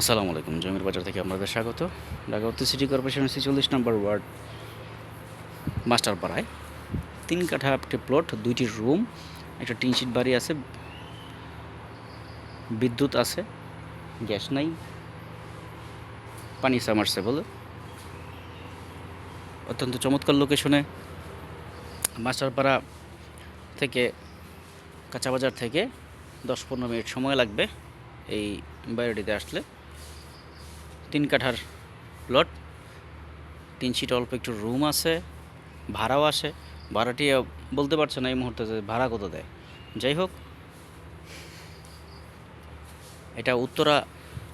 আসসালামু আলাইকুম, জমির বাজার থেকে আপনাদের স্বাগত। ঢাকা উত্তর সিটি কর্পোরেশনের ছেচল্লিশ নম্বর ওয়ার্ড মাস্টারপাড়ায় তিন কাঠা একটি প্লট দুইটি রুম একটা টিনশিট বাড়ি আছে, বিদ্যুৎ আছে, গ্যাস নাই, পানি সামারসেবল অত্যন্ত চমৎকার লোকেশনে মাস্টারপাড়া থেকে কাঁচাবাজার থেকে দশ পনেরো মিনিট সময় লাগবে এই বাইরেটিতে আসলে। তিন কাঠার প্লট তিন সিট অল্প একটু রুম আছে, ভাড়াও আসে ভাড়াটি বলতে পারছে না এই মুহূর্তে যে ভাড়া কত দেয়। যাই হোক, এটা উত্তরা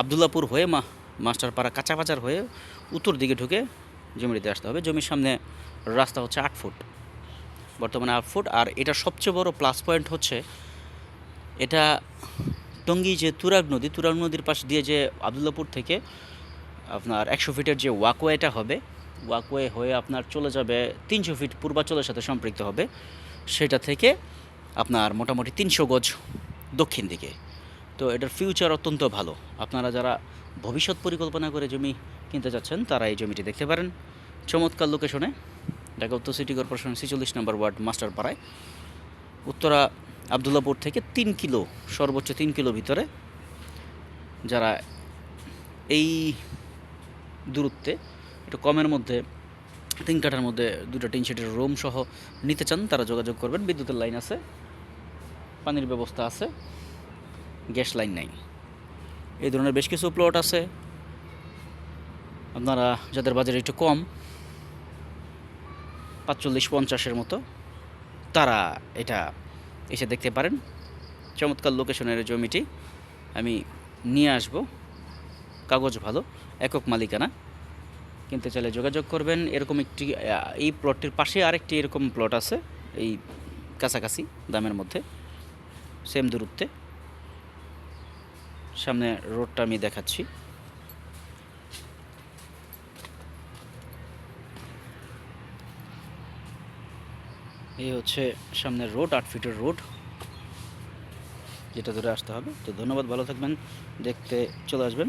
আবদুল্লাপুর হয়ে মা মাস্টারপাড়া কাঁচা বাজার হয়ে উত্তর দিকে ঢুকে জমিটিতে আসতে হবে। জমির সামনে রাস্তা হচ্ছে আট ফুট। বর্তমানে আট ফুট। আর এটা সবচেয়ে বড় প্লাস পয়েন্ট হচ্ছে, এটা টঙ্গী যে তুরাগ নদী, তুরাগ নদীর পাশ দিয়ে যে আবদুল্লাপুর থেকে আপনার একশো ফিটের যে ওয়াকওয়েটা হবে ওয়াকওয়ে হয়ে আপনার চলে যাবে তিনশো ফিট পূর্বাচলের সাথে সম্পৃক্ত হবে। সেটা থেকে আপনার মোটামুটি তিনশো গজ দক্ষিণ দিকে। তো এটার ফিউচার অত্যন্ত ভালো। আপনারা যারা ভবিষ্যৎ পরিকল্পনা করে জমি কিনতে যাচ্ছেন, তারা এই জমিটি দেখতে পারেন। চমৎকার লোকেশনে ঢাকা উত্তর সিটি কর্পোরেশন ছেচল্লিশ নম্বর ওয়ার্ড মাস্টার পাড়ায় উত্তরা আবদুল্লাপুর থেকে তিন কিলো, সর্বোচ্চ তিন কিলো ভিতরে। যারা এই দূরত্বে, একটু কমের মধ্যে, তিন কাঠার মধ্যে দুটো টিন শেটের রুম সহ নিতে চান, তারা যোগাযোগ করবেন। বিদ্যুতের লাইন আছে, পানির ব্যবস্থা আছে, গ্যাস লাইন নাই। এই ধরনের বেশ কিছু প্লট আছে। আপনারা যাদের বাজার একটু কম, পাঁচচল্লিশ পঞ্চাশের মতো, তারা এটা এসে দেখতে পারেন। চমৎকার লোকেশনের জমিটি আমি নিয়ে আসব। কাগজ ভালো, একক মালিকানা। কিনতে চাইলে যোগাযোগ করবেন। এরকম একটি এই প্লটটির পাশে আরেকটি এরকম প্লট আছে, এই কাছাকাছি দামের মধ্যে, সেম দূরত্বে। সামনে রোডটা আমি দেখাচ্ছি। এই হচ্ছে সামনের রোড, আট ফিটের রোড, যেটা ধরে আসতে হবে। তো ধন্যবাদ, ভালো থাকবেন। দেখতে চলে আসবেন।